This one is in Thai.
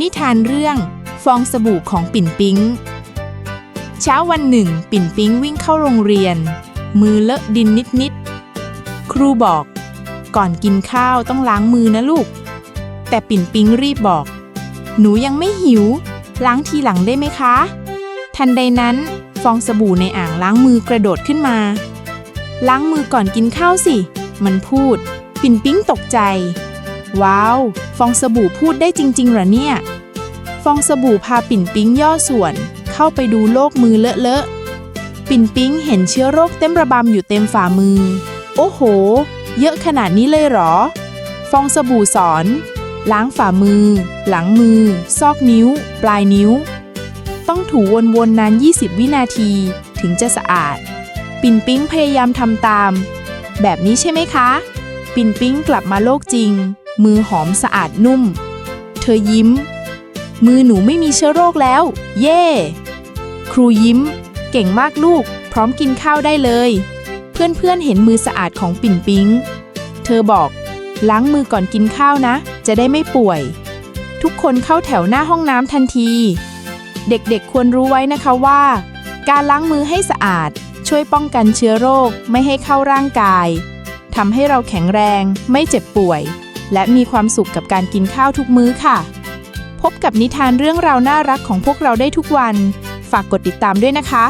นิทานเรื่องฟองสบู่ของปิ่นปิงเช้าวันหนึ่ง ปิ่นปิงวิ่งเข้าโรงเรียน มือเลอะดินนิดๆครูบอก ก่อนกินข้าวต้องล้างมือนะลูก แต่ปิ่นปิงรีบบอก หนูยังไม่หิว ล้างทีหลังได้ไหมคะ ทันใดนั้นฟองสบู่ในอ่างล้างมือกระโดดขึ้นมา ล้างมือก่อนกินข้าวสิ มันพูด ปิ่นปิ๊งตกใจ ว้าว ฟองสบู่พูดได้จริงๆเหรอเนี่ย ฟองสบู่พาปิ่นปิ๊งย่อส่วน เข้าไปดูโลกมือเลอะๆปิ่นปิ๊งเห็นเชื้อโรคเต็มระบำอยู่เต็มฝ่ามือ โอ้โห เยอะขนาดนี้เลยเหรอ ฟองสบู่สอน ล้างฝ่ามือ หลังมือ ซอกนิ้ว ปลายนิ้ว ต้องถูวนๆนาน 20 วินาทีถึงจะสะอาด ปิ่นปิ๊งพยายามทำตาม แบบนี้ใช่ไหมคะ ปิ่นปิ๊งกลับมาโลกจริง มือหอมสะอาดนุ่ม เธอยิ้ม มือหนูไม่มีเชื้อโรคแล้ว เย่ครูยิ้ม เก่งมากลูก พร้อมกินข้าวได้เลย เพื่อนๆเห็นมือสะอาดของปิ่นปิง เธอบอก ล้างมือก่อนกินข้าวนะ จะได้ไม่ป่วย ทุกคนเข้าแถวหน้าห้องน้ำทันที เด็กๆควรรู้ไว้นะคะว่า การล้างมือให้สะอาด ช่วยป้องกันเชื้อโรคไม่ให้เข้าร่างกายทำให้เราแข็งแรงไม่เจ็บป่วย และมีความสุขกับการกินข้าวทุกมื้อค่ะ พบกับนิทานเรื่องราวน่ารักของพวกเราได้ทุกวัน ฝากกดติดตามด้วยนะคะ